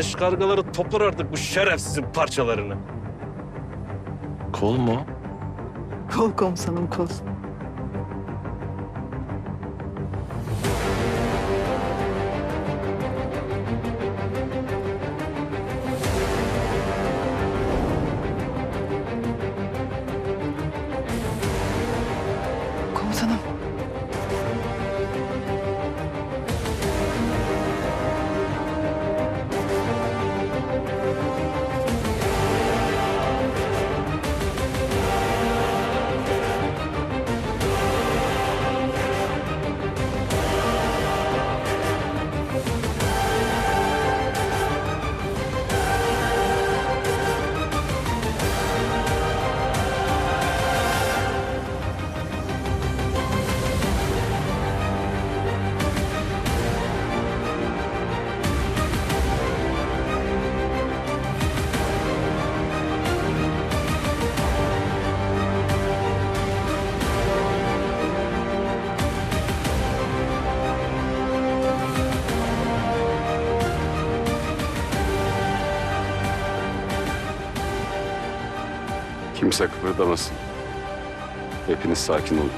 Leş kargaları toplar artık bu şerefsizin parçalarını. Kol mu? Kol komutanım kol. Kimse kıpırdamasın. Hepiniz sakin olun.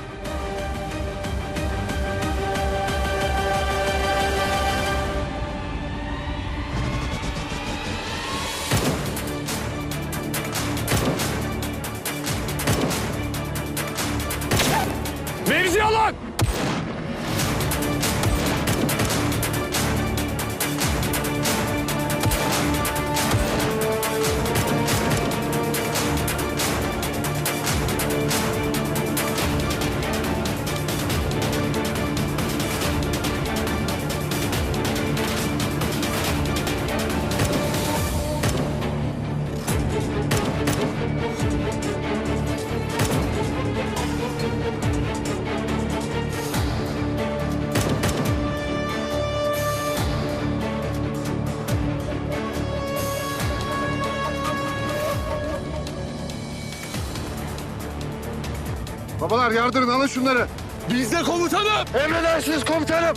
Babalar yardırın alın şunları. Bizde komutanım! Emredersiniz komutanım.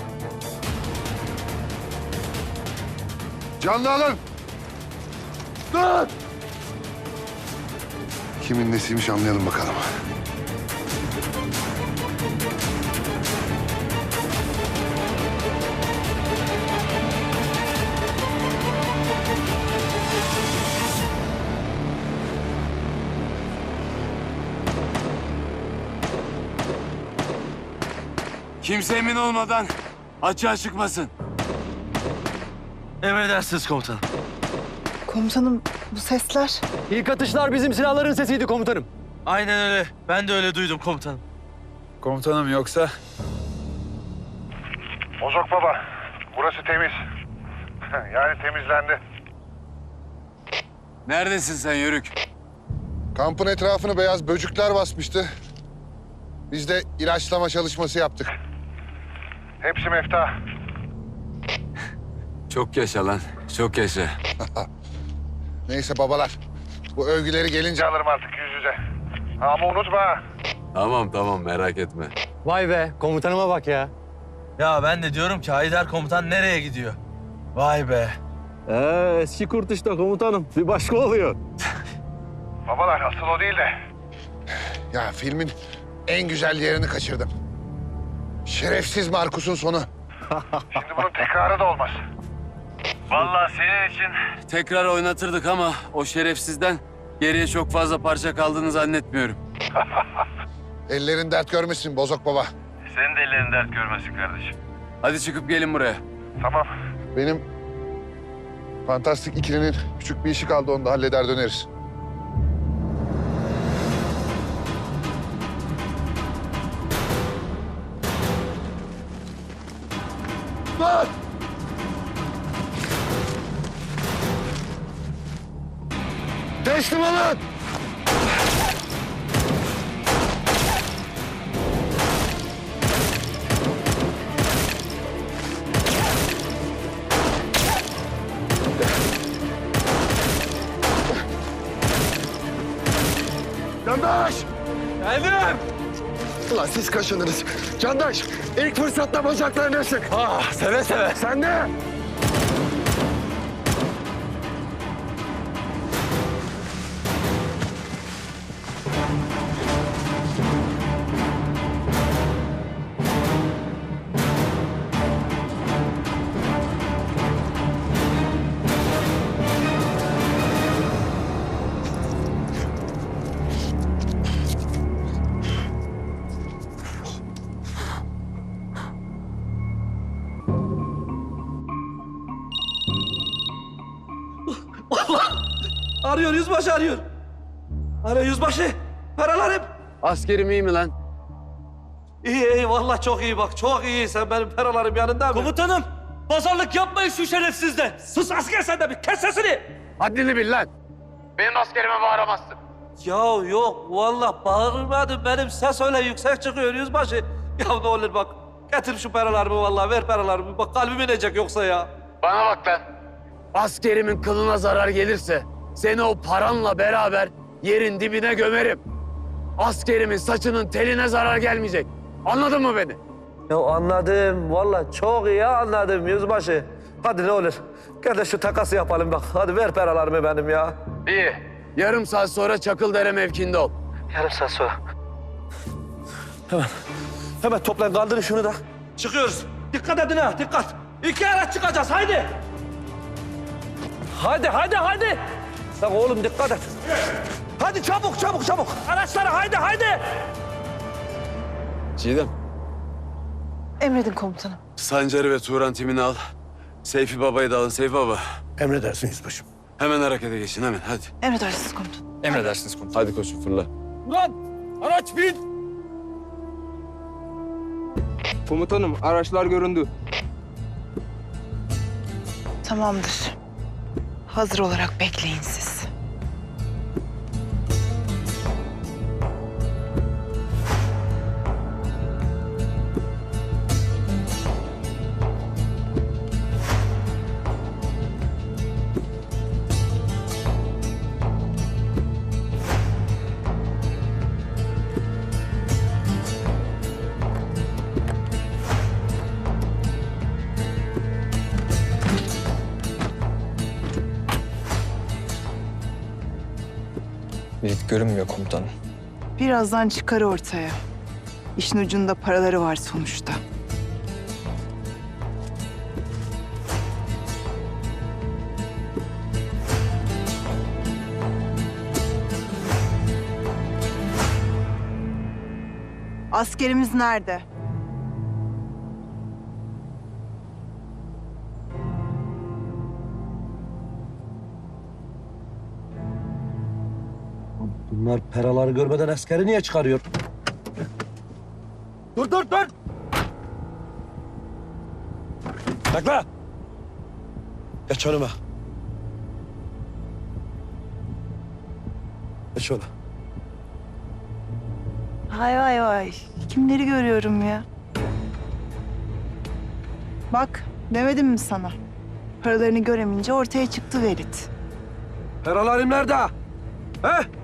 Canlı alın. Dur. Kimin nesiymiş anlayalım bakalım. Kimse emin olmadan açığa çıkmasın. Emredersiniz komutanım. Komutanım bu sesler. İlk atışlar bizim silahların sesiydi komutanım. Aynen öyle. Ben de öyle duydum komutanım. Komutanım yoksa Bozok baba. Burası temiz. yani temizlendi. Neredesin sen Yörük? Kampın etrafını beyaz böcükler basmıştı. Biz de ilaçlama çalışması yaptık. Hepsi mefta. Çok yaşa lan. Çok yaşa. Neyse babalar. Bu övgüleri gelince alırım artık yüz yüze. Ama unutma. ha. Tamam tamam merak etme. Vay be komutanıma bak ya. Ya ben de diyorum ki Haydar komutan nereye gidiyor? Vay be. Ee, eski kurt işte komutanım. Bir başka oluyor. Babalar asıl o değil de. Ya filmin en güzel yerini kaçırdım. Şerefsiz Markus'un sonu. Şimdi bunun tekrarı da olmaz. Vallahi senin için tekrar oynatırdık ama o şerefsizden geriye çok fazla parça kaldığını zannetmiyorum. Ellerin dert görmesin bozok baba. Senin de ellerin dert görmesin kardeşim. Hadi çıkıp gelin buraya. Tamam. Benim fantastik ikilinin küçük bir işi kaldı onu da halleder döneriz. Ulan siz kaşındınız. Candaş, ilk fırsatta bacaklarını sık. Ah seve seve. Sen de. Arıyor yüzbaşı arıyor. Arıyor yüzbaşı. Paralarım. Askerim iyi mi lan? İyi iyi vallahi çok iyi bak çok iyi. Sen benim paralarım yanında mı? Komutanım pazarlık yapmayın şu şerefsizle. Sus asker sen de bir kes sesini. Haddini bil lan. Benim askerime bağıramazsın. Ya yok vallahi bağırmadım benim ses öyle yüksek çıkıyor yüzbaşı. Ya ne olur bak getir şu paralarımı vallahi ver paralarımı. Bak kalbim inecek yoksa ya. Bana bak lan. Askerimin kılına zarar gelirse seni o paranla beraber yerin dibine gömerim. Askerimin saçının teline zarar gelmeyecek. Anladın mı beni? Ya anladım vallahi çok iyi anladım yüzbaşı. Hadi ne olur gel de şu takası yapalım bak. Hadi ver paralarımı benim ya. İyi. Yarım saat sonra Çakıldere mevkinde ol. Yarım saat sonra. Hemen, hemen toplayın kaldırın şunu da. Çıkıyoruz. Dikkat edin ha, dikkat. İki araç çıkacağız, haydi. Haydi, haydi, haydi. Sen oğlum dikkat et. Hadi çabuk, çabuk, çabuk. Araçlara haydi, haydi. Çiğdem, Emredin komutanım. Sancar'ı ve Turan timini al. Seyfi Baba'yı da alın. Seyfi Baba. Emredersin yüzbaşım. Hemen harekete geçin hemen hadi. Emredersiniz komutanım. Emredersiniz komutanım. Hadi koşun fırla. Ulan araç bin. Komutanım araçlar göründü. Tamamdır. Hazır olarak bekleyin siz. Görünmüyor komutanım. Birazdan çıkar ortaya. İşin ucunda paraları var sonuçta. Askerimiz nerede? Bunlar paraları görmeden askeri niye çıkarıyor? Dur, dur, dur. Bekle. Geç önüme. Geç öyle. Vay vay vay. Kimleri görüyorum ya? Bak demedim mi sana? Paralarını göremeyince ortaya çıktı Verit. Paralarım nerede? He?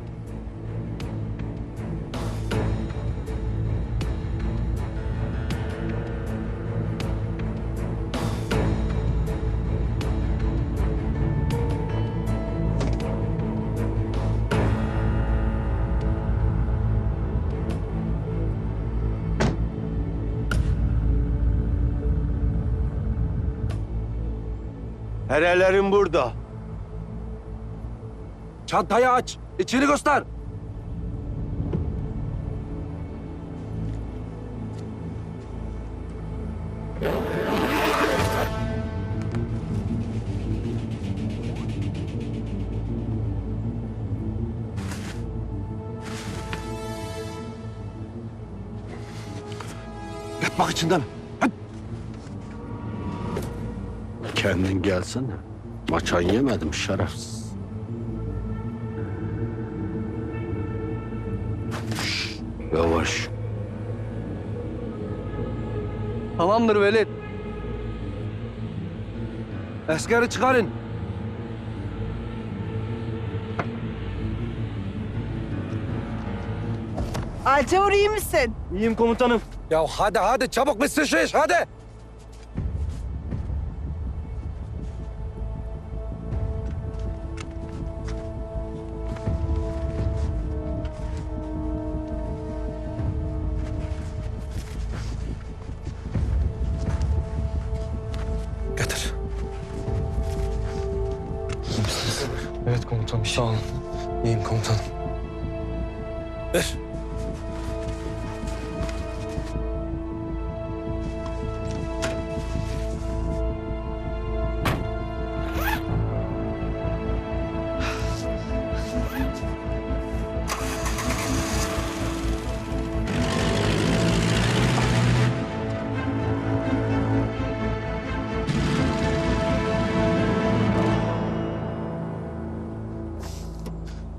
Herelerim burada. Çantayı aç. İçini göster. Yatmak için mi? Kendin gelsene. Maçan yemedim şerefsiz. Şş, Yavaş. Tamamdır velet. Askeri çıkarın. Alcavur iyi misin? İyiyim komutanım. Ya hadi hadi çabuk şu iş hadi. Evet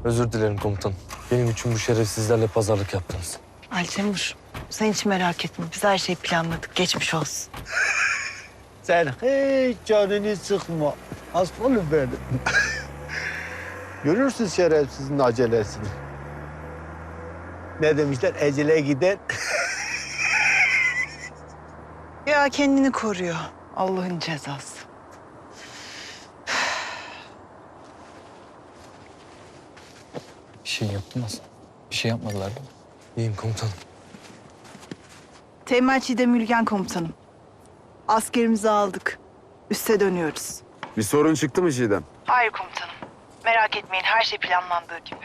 Özür dilerim komutanım. Benim için bu şerefsizlerle pazarlık yaptınız. Alcavur sen hiç merak etme. Biz her şeyi planladık. Geçmiş olsun. Sen hiç canını sıkma. Aslanım benim. Görürsün şerefsizin acelesini. Ne demişler? Ecele gider. Ya kendini koruyor. Allah'ın cezası. Şey yaptınız. Bir şey yapmadılar değil mi? İyiyim komutanım. Teğmen Çiğdem Ülgen komutanım. Askerimizi aldık. Üste dönüyoruz. Bir sorun çıktı mı Çiğdem? Hayır komutanım. Merak etmeyin her şey planlandığı gibi.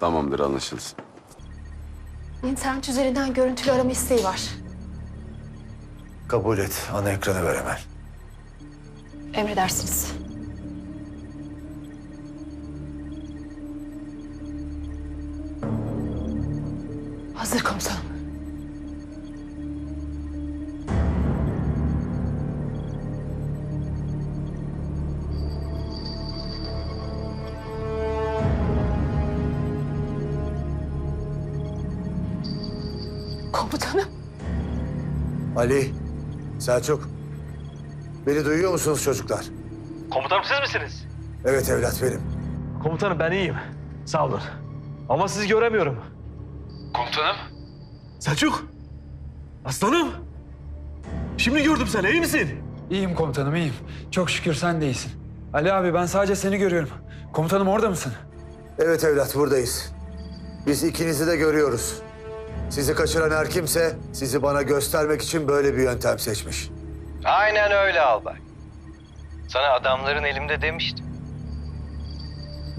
Tamamdır anlaşılsın. İnternet üzerinden görüntülü arama isteği var. Kabul et. Ana ekranı ver hemen. Emredersiniz. Hazır komutanım. Komutanım. Ali, Selçuk. Beni duyuyor musunuz çocuklar? Komutanım siz misiniz? Evet evlat benim. Komutanım ben iyiyim. Sağ olun. Ama sizi göremiyorum. Komutanım? Selçuk. Aslanım. Şimdi gördüm seni. iyi misin? İyiyim komutanım iyiyim. Çok şükür sen de iyisin. Ali abi ben sadece seni görüyorum. Komutanım orada mısın? Evet evlat buradayız. Biz ikinizi de görüyoruz. Sizi kaçıran her kimse sizi bana göstermek için böyle bir yöntem seçmiş. Aynen öyle albay. Sana adamların elimde demiştim.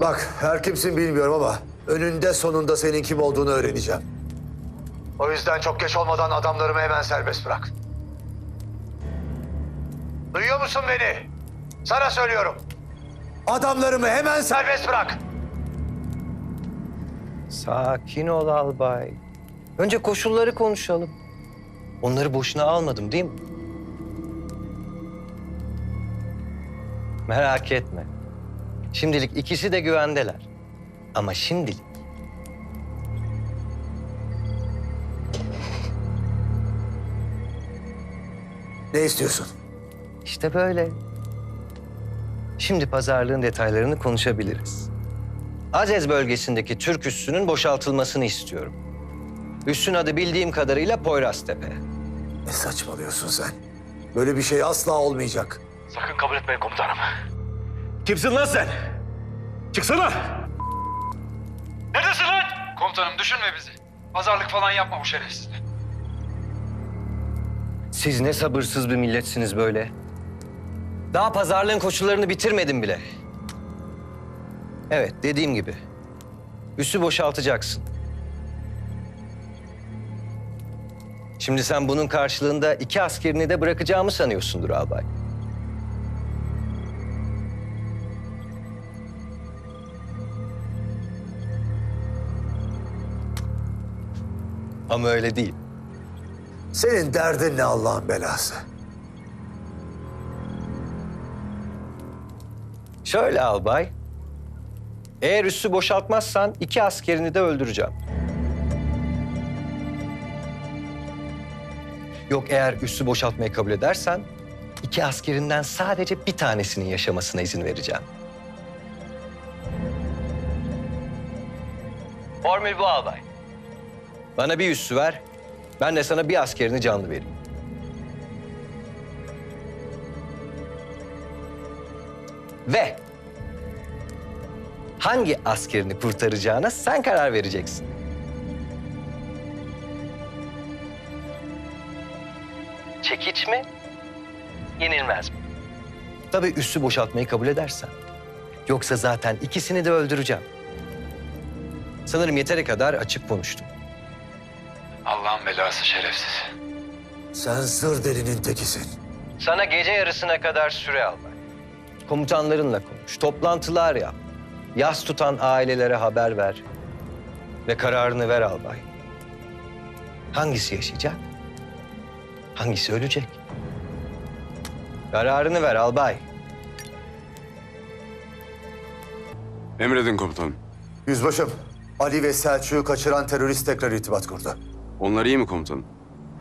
Bak her kimsin bilmiyorum ama önünde sonunda senin kim olduğunu öğreneceğim. O yüzden çok geç olmadan adamlarımı hemen serbest bırak. Duyuyor musun beni? Sana söylüyorum. Adamlarımı hemen serbest bırak. Sakin ol albay. Önce koşulları konuşalım. Onları boşuna almadım değil mi? Merak etme. Şimdilik ikisi de güvendeler. Ama şimdilik Ne istiyorsun? işte böyle. Şimdi pazarlığın detaylarını konuşabiliriz. Azez bölgesindeki Türk üssünün boşaltılmasını istiyorum. Üssün adı bildiğim kadarıyla Poyraztepe. Ne saçmalıyorsun sen? Böyle bir şey asla olmayacak. Sakın kabul etmeyin komutanım. Kimsin lan sen? Çıksana. Neredesin lan? Komutanım düşünme bizi. Pazarlık falan yapma bu şerefsizle. Siz ne sabırsız bir milletsiniz böyle. Daha pazarlığın koşullarını bitirmedim bile. Evet, dediğim gibi. Üssü boşaltacaksın. Şimdi sen bunun karşılığında iki askerini de bırakacağımı sanıyorsundur albay. Ama öyle değil. Senin derdin ne Allah'ın belası? Şöyle albay. Eğer üssü boşaltmazsan iki askerini de öldüreceğim. Yok eğer üssü boşaltmayı kabul edersen iki askerinden sadece bir tanesinin yaşamasına izin vereceğim. Formül bu albay. Bana bir üssü ver, ben de sana bir askerini canlı vereyim. Ve hangi askerini kurtaracağına sen karar vereceksin. Çekiç mi? Yenilmez mi? Tabii üssü boşaltmayı kabul edersen. Yoksa zaten ikisini de öldüreceğim. Sanırım yeteri kadar açık konuştum. Allah'ın belası şerefsiz. Sen zır delinin tekisin. Sana gece yarısına kadar süre al bay. Komutanlarınla konuş, toplantılar yap. Yas tutan ailelere haber ver. Ve kararını ver albay. Hangisi yaşayacak? Hangisi ölecek? Kararını ver albay. Emredin komutanım. Yüzbaşım, Ali ve Selçuk'u kaçıran terörist tekrar irtibat kurdu. Onlar iyi mi komutanım?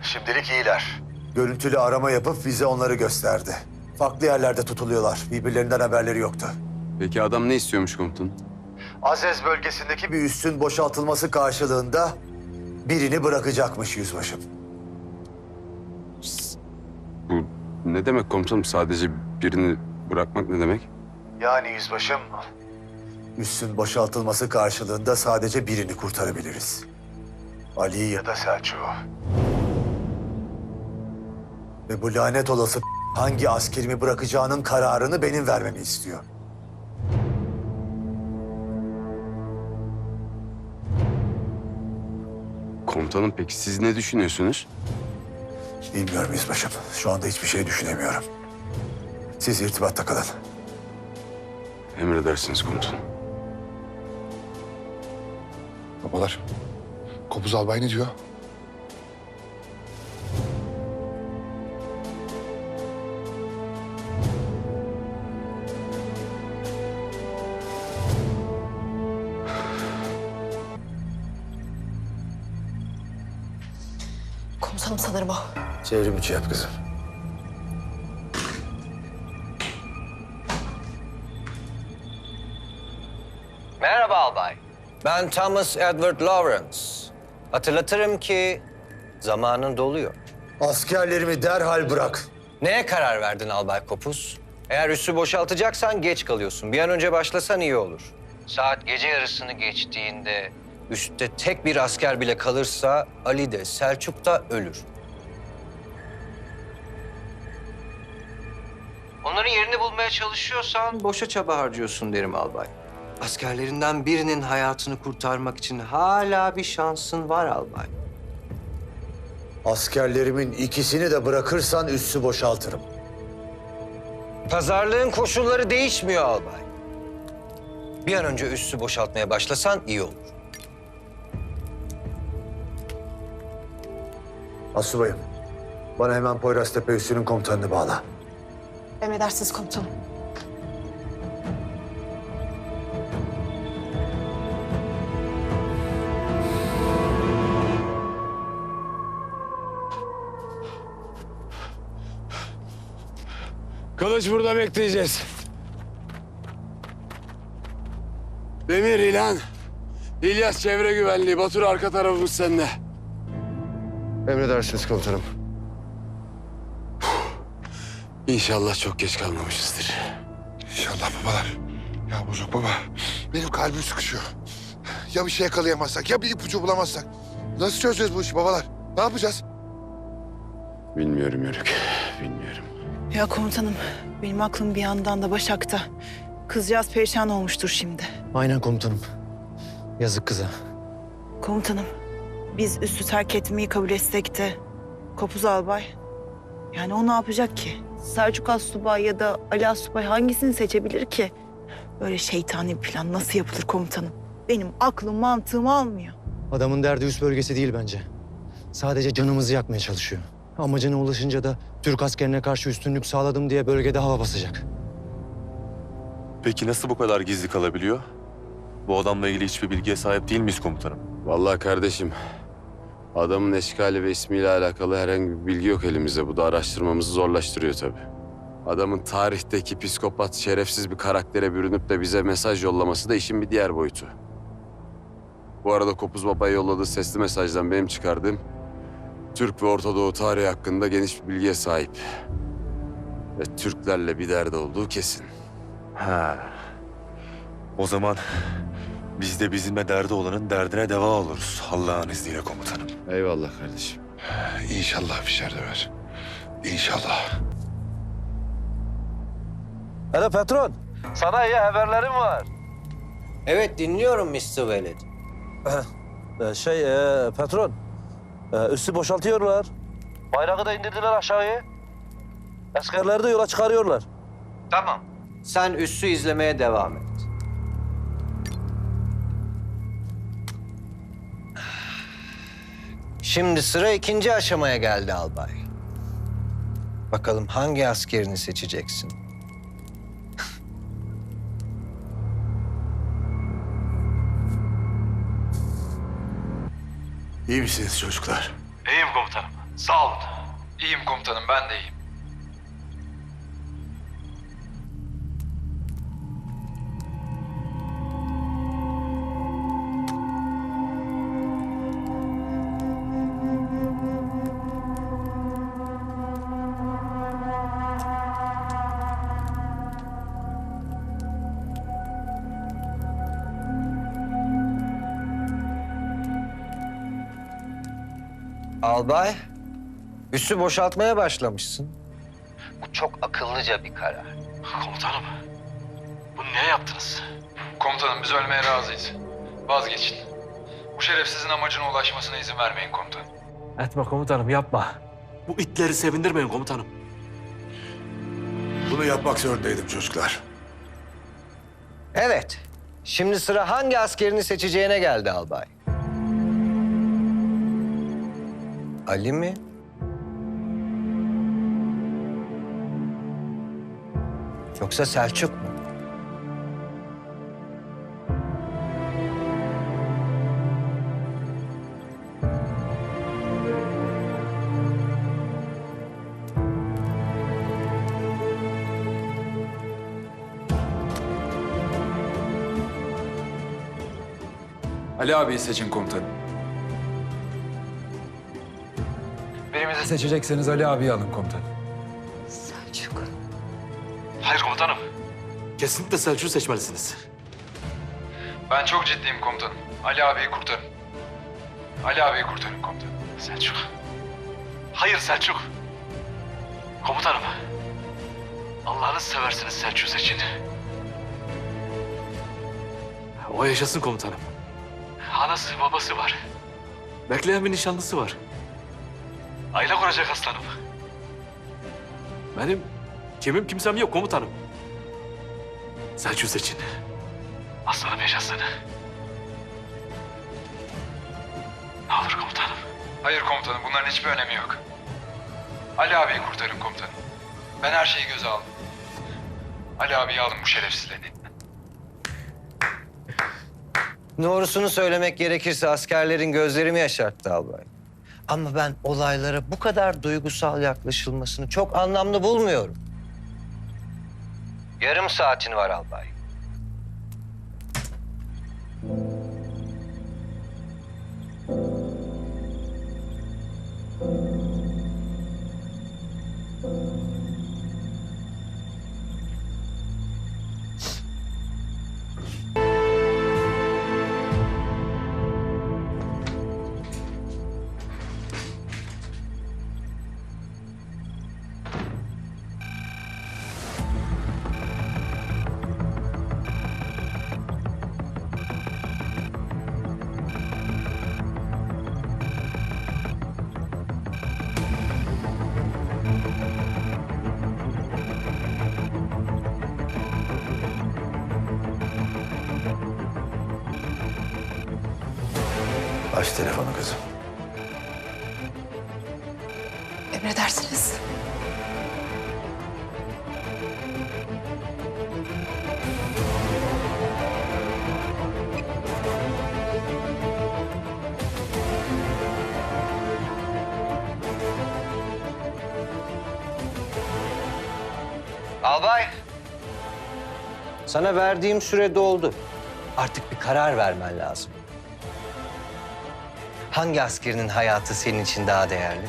Şimdilik iyiler. Görüntülü arama yapıp bize onları gösterdi. Farklı yerlerde tutuluyorlar. Birbirlerinden haberleri yoktu. Peki adam ne istiyormuş komutanım? Azez bölgesindeki bir üssün boşaltılması karşılığında birini bırakacakmış yüzbaşım. Bu ne demek komutanım? Sadece birini bırakmak ne demek? Yani yüzbaşım, üssün boşaltılması karşılığında sadece birini kurtarabiliriz. Ali'yi ya da Selçuk'u. Ve bu lanet olası hangi askerimi bırakacağının kararını benim vermemi istiyor. Komutanım peki siz ne düşünüyorsunuz? Bilmiyorum yüzbaşım. Şu anda hiçbir şey düşünemiyorum. Siz irtibatta kalın. Emredersiniz komutanım. Babalar, Kopuz Albay ne diyor? Komutanım sanırım o. Çevrim içi yap kızım. Merhaba albay. Ben Thomas Edward Lawrence. Hatırlatırım ki zamanın doluyor. Askerlerimi derhal bırak. Neye karar verdin Albay Kopuz? Eğer üssü boşaltacaksan geç kalıyorsun. Bir an önce başlasan iyi olur. Saat gece yarısını geçtiğinde üstte tek bir asker bile kalırsa Ali de Selçuk da ölür. Onların yerini bulmaya çalışıyorsan boşa çaba harcıyorsun derim albay. Askerlerinden birinin hayatını kurtarmak için hala bir şansın var albay. Askerlerimin ikisini de bırakırsan üssü boşaltırım. Pazarlığın koşulları değişmiyor albay. Bir an önce üssü boşaltmaya başlasan iyi olur. Asubayım, bana hemen Poyraztepe üssünün komutanını bağla. Emredersiniz komutanım. Kılıç burada bekleyeceğiz. Demir İlhan. İlyas çevre güvenliği. Batur arka tarafımız sende. Emredersiniz komutanım. İnşallah çok geç kalmamışızdır. İnşallah babalar. Ya Bozok baba, benim kalbim sıkışıyor. Ya bir şey yakalayamazsak, ya bir ipucu bulamazsak. Nasıl çözeceğiz bu işi babalar? Ne yapacağız? Bilmiyorum Yörük. Ya komutanım, benim aklım bir yandan da Başak'ta. Kızcağız perişan olmuştur şimdi. Aynen komutanım. Yazık kıza. Komutanım, biz üstü terk etmeyi kabul etsek de Kopuz Albay. Yani o ne yapacak ki? Selçuk Assubay ya da Ali Assubay hangisini seçebilir ki? Böyle şeytani bir plan nasıl yapılır komutanım? Benim aklım mantığım almıyor. Adamın derdi üst bölgesi değil bence. Sadece canımızı yakmaya çalışıyor. Amacına ulaşınca da Türk askerine karşı üstünlük sağladım diye bölgede hava basacak. Peki nasıl bu kadar gizli kalabiliyor? Bu adamla ilgili hiçbir bilgiye sahip değil miyiz komutanım? Vallahi kardeşim, adamın eşkali ve ismiyle alakalı herhangi bir bilgi yok elimizde. Bu da araştırmamızı zorlaştırıyor tabii. Adamın tarihteki psikopat, şerefsiz bir karaktere bürünüp de bize mesaj yollaması da işin bir diğer boyutu. Bu arada Kopuz Baba'ya yolladığı sesli mesajdan benim çıkardığım... ...Türk ve Orta Doğu tarihi hakkında geniş bir bilgiye sahip. Ve Türklerle bir derdi olduğu kesin. Ha. O zaman biz de bizimle derdi olanın derdine deva oluruz. Allah'ın izniyle komutanım. Eyvallah kardeşim. İnşallah bir şey ver. İnşallah. Hele patron. Sana iyi haberlerim var. Evet dinliyorum Mr. Veled. Ee, şey e, patron. E, üssü boşaltıyorlar. Bayrağı da indirdiler aşağıya. Askerleri de yola çıkarıyorlar. Tamam. Sen üssü izlemeye devam et. Şimdi sıra ikinci aşamaya geldi albay. Bakalım hangi askerini seçeceksin? İyi misiniz çocuklar? İyiyim komutanım. Sağ olun. İyiyim komutanım ben de iyiyim. Albay, üssü boşaltmaya başlamışsın. Bu çok akıllıca bir karar. Komutanım. Bunu niye yaptınız? Komutanım biz ölmeye razıyız. Vazgeçin. Bu şerefsizin amacına ulaşmasına izin vermeyin komutanım. Etme komutanım yapma. Bu itleri sevindirmeyin komutanım. Bunu yapmak zorundaydım çocuklar. Evet, şimdi sıra hangi askerini seçeceğine geldi albay. Ali mi? Yoksa Selçuk mu? Ali abiyi seçin komutanım. Seçecekseniz Ali abiyi alın komutanım. Selçuk. Hayır komutanım. Kesinlikle Selçuk'u seçmelisiniz. Ben çok ciddiyim komutanım. Ali abiyi kurtarın. Ali abiyi kurtarın komutanım. Selçuk. Hayır Selçuk. Komutanım. Allah'ını seversiniz Selçuk seçin. O yaşasın komutanım. Anası babası var. Bekleyen bir nişanlısı var. Aile kuracak aslanım. Benim kimim kimsem yok komutanım. Selçuk seçin. Aslanım yaşasın. Ne olur komutanım. Hayır komutanım bunların hiçbir önemi yok. Ali abiyi kurtarın komutanım. Ben her şeyi göze aldım. Ali abiyi alın bu şerefsizlerin elinden. Doğrusunu söylemek gerekirse askerlerin gözlerimi yaşarttı albay. Ama ben olaylara bu kadar duygusal yaklaşılmasını çok anlamlı bulmuyorum. Yarım saatin var albay. Albay. Sana verdiğim süre doldu. Artık bir karar vermen lazım. Hangi askerinin hayatı senin için daha değerli?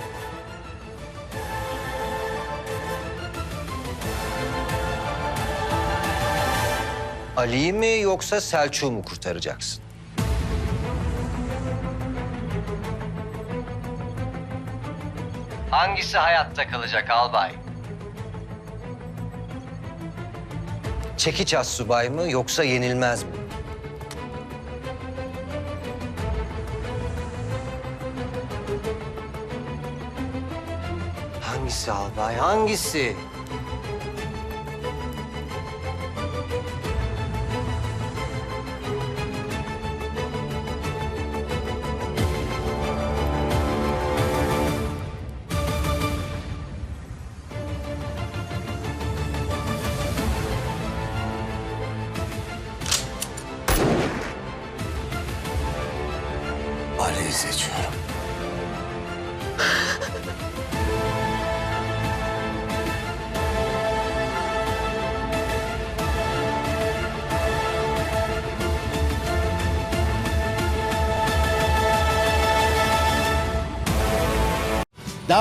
Ali'yi mi yoksa Selçuk'u mu kurtaracaksın? Hangisi hayatta kalacak albay? Çekiç assubay mı yoksa yenilmez mi? Hangisi albay, hangisi?